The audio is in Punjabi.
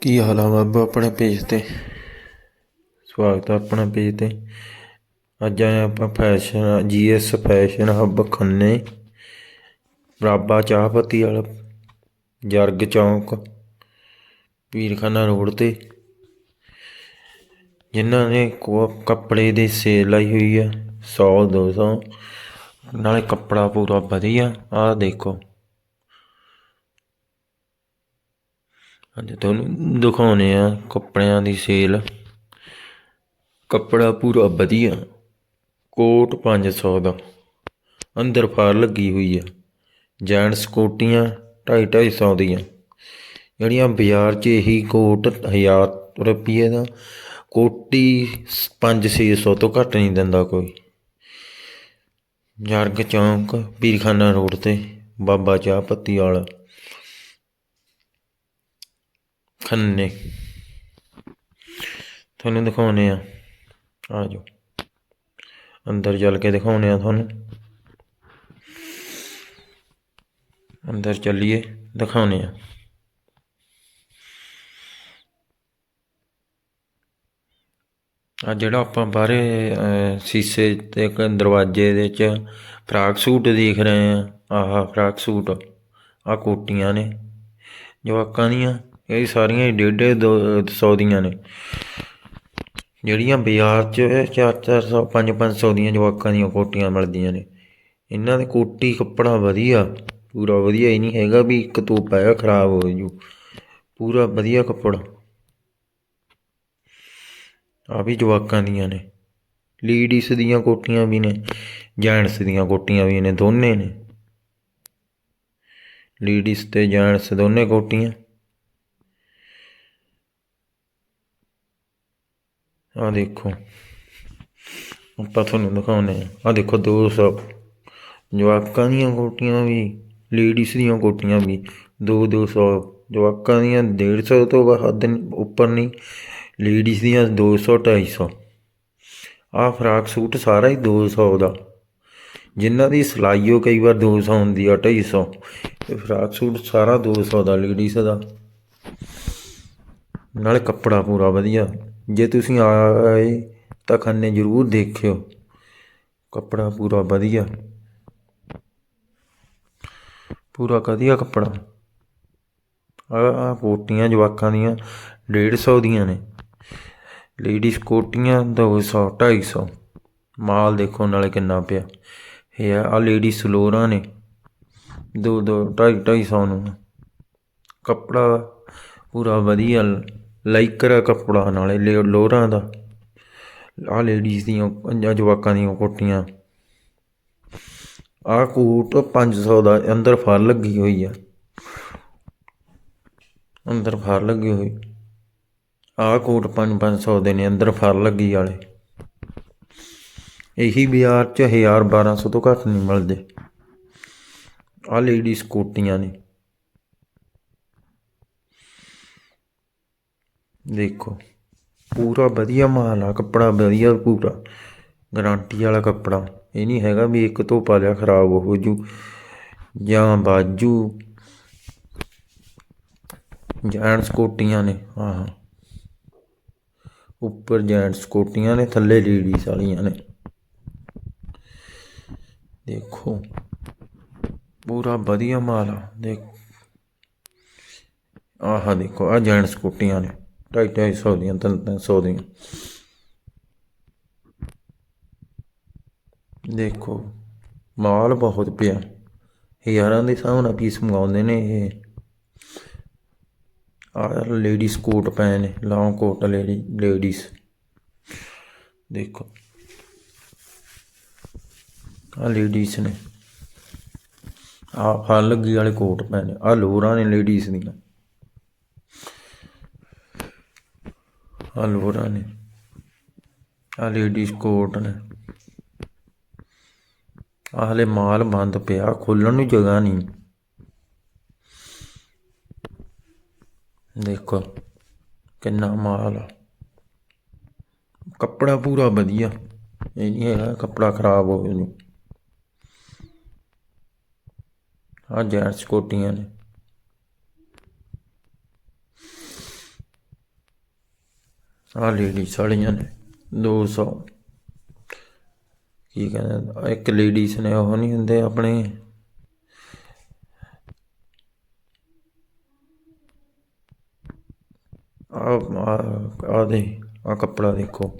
ਕੀ ਹਾਲ ਆ ਬਾਬਾ ਆਪਣੇ ਪੇਜ ਤੇ? ਸਵਾਗਤ ਹੈ ਆਪਣਾ ਪੇਜ ਤੇ। ਅੱਜ ਆਏ ਆਪਾਂ ਫੈਸ਼ਨ ਜੀਐਸ ਫੈਸ਼ਨ ਹੱਬ ਖੰਨੇ। ਰਾਬਾ ਚਾਹਪਤੀ ਵਾਲਾ, ਜਰਗ ਚੌਂਕ, ਪੀਰਖਾਨਾ ਰੋਡ ਤੇ। ਜਿਨ੍ਹਾਂ ਨੇ ਕੱਪੜੇ ਦੀ ਸੇਲ ਲਾਈ ਹੋਈ ਆ 100 200 ਨਾਲੇ ਕੱਪੜਾ ਪੂਰਾ ਵਧੀਆ, ਆਹ ਦੇਖੋ। ਅੱਜ ਤੁਹਾਨੂੰ ਦਿਖਾਉਣੇ ਆ ਕੱਪੜਿਆਂ ਦੀ ਸੇਲ ਕੱਪੜਾ ਪੂਰਾ ਵਧੀਆ, ਕੋਟ 500 ਦਾ। ਅੰਦਰ ਫਾਰ ਲੱਗੀ ਹੋਈ ਆ, ਜੈਂਟਸ ਕੋਟੀਆਂ 2.5 250 ਦੀਆਂ। ਜਿਹੜੀਆਂ ਬਾਜ਼ਾਰ 'ਚ ਇਹੀ ਕੋਟ 1000 ਰੁਪਏ ਦਾ, ਕੋਟੀ 5 600 ਤੋਂ ਘੱਟ ਨਹੀਂ ਦਿੰਦਾ ਕੋਈ। ਜਰਗ ਚੌਂਕ, ਪੀਰਖਾਨਾ ਰੋਡ ਤੇ, ਬਾਬਾ ਚਾਹ ਪੱਤੀ ਵਾਲਾ। ਖੰਨੇ। ਤੁਹਾਨੂੰ ਦਿਖਾਉਣੇ ਆ। ਆ ਜਾਓ। ਅੰਦਰ ਚੱਲ ਕੇ ਦਿਖਾਉਣੇ ਆ ਤੁਹਾਨੂੰ। ਅੰਦਰ ਚੱਲੀਏ ਦਿਖਾਉਣੇ ਆ। ਆ ਜਿਹੜਾ ਆਪਾਂ ਬਾਹਰੇ ਸ਼ੀਸ਼ੇ ਤੇ ਦਰਵਾਜ਼ੇ ਦੇ ਵਿੱਚ ਫਰਾਕ ਸੂਟ ਦੇਖ ਰਹੇ ਆ, ਆਹ ਫਰਾਕ ਸੂਟ ਆ ਕੋਟੀਆਂ ਨੇ, ਜਵਾਕਾਂ ਦੀਆਂ। ਇਹ ਸਾਰੀਆਂ ਹੀ ਡੇਢ ਡੇਢ ਦੋ, ਸੌ ਦੀਆਂ ਨੇ। ਜਿਹੜੀਆਂ ਬਾਜ਼ਾਰ 'ਚ ਚਾਰ ਚਾਰ ਸੌ, ਪੰਜ ਪੰਜ ਸੌ ਦੀਆਂ ਜਵਾਕਾਂ ਦੀਆਂ ਕੋਟੀਆਂ ਮਿਲਦੀਆਂ ਨੇ। ਇਹਨਾਂ ਦੇ ਕੋਟੀ ਕੱਪੜਾ ਵਧੀਆ, ਪੂਰਾ ਵਧੀਆ ਹੀ ਨਹੀਂ ਹੈਗਾ ਵੀ ਇੱਕ ਧੁੱਪ ਹੈਗਾ, ਖਰਾਬ ਹੋ ਜੂ। ਪੂਰਾ ਵਧੀਆ ਕੱਪੜਾ। ਆ ਵੀ ਜਵਾਕਾਂ ਦੀਆਂ ਨੇ। ਲੇਡੀਜ਼ ਦੀਆਂ ਕੋਟੀਆਂ ਵੀ ਨੇ, ਜੈਂਟਸ ਦੀਆਂ ਕੋਟੀਆਂ ਵੀ ਨੇ, ਦੋਨੇ ਨੇ। ਲੇਡੀਜ਼ ਤੇ ਜੈਂਟਸ ਦੋਨੇ ਕੋਟੀਆਂ। ਆ ਦੇਖੋ। ਆਪਾਂ ਤੁਹਾਨੂੰ ਦਿਖਾਉਨੇ ਆ ਆ ਦੇਖੋ ਦੋ ਸੌ ਜਵਾਕਾਂ ਦੀਆਂ ਕੋਟੀਆਂ ਵੀ ਲੇਡੀਜ਼ ਦੀਆਂ ਕੋਟੀਆਂ ਵੀ। ਦੋ 200 ਜਵਾਕਾਂ ਦੀਆਂ 150 ਤੋਂ ਵੱਧ ਉੱਪਰ ਨਹੀਂ ਲੇਡੀਜ਼ ਦੀਆਂ 200 250 ਆ ਫਰਾਕ ਸੂਟ ਸਾਰਾ ਹੀ 200 ਦਾ। ਜਿਨ੍ਹਾਂ ਦੀ ਸਿਲਾਈ ਉਹ ਕਈ ਵਾਰ 200 ਹੁੰਦੀ ਆ 250 ਇਹ ਫਰਾਕ ਸੂਟ ਸਾਰਾ 200 ਦਾ ਲੇਡੀਜ਼ ਦਾ। ਨਾਲੇ ਕੱਪੜਾ ਪੂਰਾ ਵਧੀਆ। ਜੇ ਤੁਸੀਂ ਆਏ ਤਾਂ ਖੰਨੇ ਜ਼ਰੂਰ ਦੇਖਿਓ। ਕੱਪੜਾ ਪੂਰਾ ਵਧੀਆ। ਪੂਰਾ ਵਧੀਆ ਕੱਪੜਾ। ਆ ਆ ਕੋਟੀਆਂ ਜਵਾਕਾਂ ਦੀਆਂ 150 ਦੀਆਂ ਨੇ। ਲੇਡੀਜ਼ ਕੋਟੀਆਂ 200 250 ਮਾਲ ਦੇਖੋ ਨਾਲੇ ਕਿੰਨਾ ਪਿਆ। ਇਹ ਆ ਆਹ ਲੇਡੀ ਸਲੋਰਾਂ ਨੇ। ਦੋ ਦੋ 2.5 250 ਨੂੰ। ਕੱਪੜਾ ਪੂਰਾ ਵਧੀਆ। ਲਾਈਕਰ ਕੱਪੜਾ ਨਾਲੇ, ਲੇ- ਲੋਅਰਾਂ ਦਾ। ਆ ਲੇਡੀਜ਼ ਦੀਆਂ, ਪੰਜਾਂ ਜਵਾਕਾਂ ਦੀਆਂ ਕੋਟੀਆਂ। ਆ ਕੋਟ 500 ਦਾ, ਅੰਦਰ ਫਰ ਲੱਗੀ ਹੋਈ ਆ। ਅੰਦਰ ਫਰ ਲੱਗੀ ਹੋਈ। ਆ ਕੋਟ 5-500 ਦੇ ਨੇ, ਅੰਦਰ ਫਰ ਲੱਗੀ ਵਾਲੇ। ਇਹੀ ਬਾਜ਼ਾਰ 'ਚ 1000 1200 ਤੋਂ ਘੱਟ ਨਹੀਂ ਮਿਲਦੇ। ਆ ਲੇਡੀਜ਼ ਕੋਟੀਆਂ ਨੇ। ਦੇਖੋ ਪੂਰਾ ਵਧੀਆ ਮਾਲ ਆ ਕੱਪੜਾ ਵਧੀਆ ਪੂਰਾ ਗਾਰੰਟੀ ਵਾਲਾ ਕੱਪੜਾ ਇਹ ਨਹੀਂ ਹੈਗਾ ਵੀ ਇੱਕ ਤੋਂ ਪਾ ਲਿਆ ਖਰਾਬ ਹੋ ਜੂ ਜਾਂ ਬਾਜੂ ਜੈਂਟਸ ਕੋਟੀਆਂ ਨੇ ਆਹ ਉੱਪਰ ਜੈਂਟਸ ਕੋਟੀਆਂ ਨੇ ਥੱਲੇ ਲੇਡੀਜ਼ ਵਾਲੀਆਂ ਨੇ ਦੇਖੋ ਪੂਰਾ ਵਧੀਆ ਮਾਲ ਆ ਦੇਖ ਆਹ ਦੇਖੋ ਆ ਜੈਂਟਸ ਕੋਟੀਆਂ ਨੇ ਢਾਈ ਢਾਈ ਸੌ ਦੀਆਂ, ਤਿੰਨ ਤਿੰਨ ਸੌ ਦੀਆਂ। ਦੇਖੋ, ਮਾਲ ਬਹੁਤ ਪਿਆ। ਹਜ਼ਾਰਾਂ ਦੇ ਹਿਸਾਬ ਨਾਲ ਪੀਸ ਮੰਗਾਉਂਦੇ ਨੇ ਇਹ। ਆ ਲੇਡੀਜ਼ ਕੋਟ ਪਏ ਨੇ ਲੌਂਗ ਕੋਟ ਲੇਡੀ ਲੇਡੀਜ਼ ਦੇਖੋ। ਆ ਲੇਡੀਜ਼ ਨੇ। ਆ ਫਲ ਲੱਗੀ ਵਾਲੇ ਕੋਟ ਪਏ ਨੇ ਆ ਲੋਰਾਂ ਨੇ ਲੇਡੀਜ਼ ਦੀਆਂ। ਆ ਲੋਰਾਂ ਨੇ। ਆ ਲੇਡੀਜ਼ ਕੋਟ ਨੇ। ਆ ਹਲੇ ਮਾਲ ਬੰਦ ਪਿਆ, ਖੋਲਣ ਨੂੰ ਜਗ੍ਹਾ ਨਹੀਂ। ਦੇਖੋ ਕਿੰਨਾ ਮਾਲ ਆ। ਕੱਪੜਾ ਪੂਰਾ ਵਧੀਆ, ਇਹ ਨਹੀਂ ਹੈਗਾ ਕੱਪੜਾ ਖਰਾਬ ਹੋਵੇ ਜੂ ਆ ਜੈਂਟਸ ਕੋਟੀਆਂ ਨੇ। ਆਹ ਲੇਡੀਜ਼ ਵਾਲੀਆਂ ਨੇ 200 ਕੀ ਕਹਿੰਦੇ ਇੱਕ ਲੇਡੀਜ਼ ਨੇ, ਉਹ ਨਹੀਂ ਹੁੰਦੇ ਆਪਣੇ। ਆ ਆ ਦੇ ਆ ਕੱਪੜਾ ਦੇਖੋ।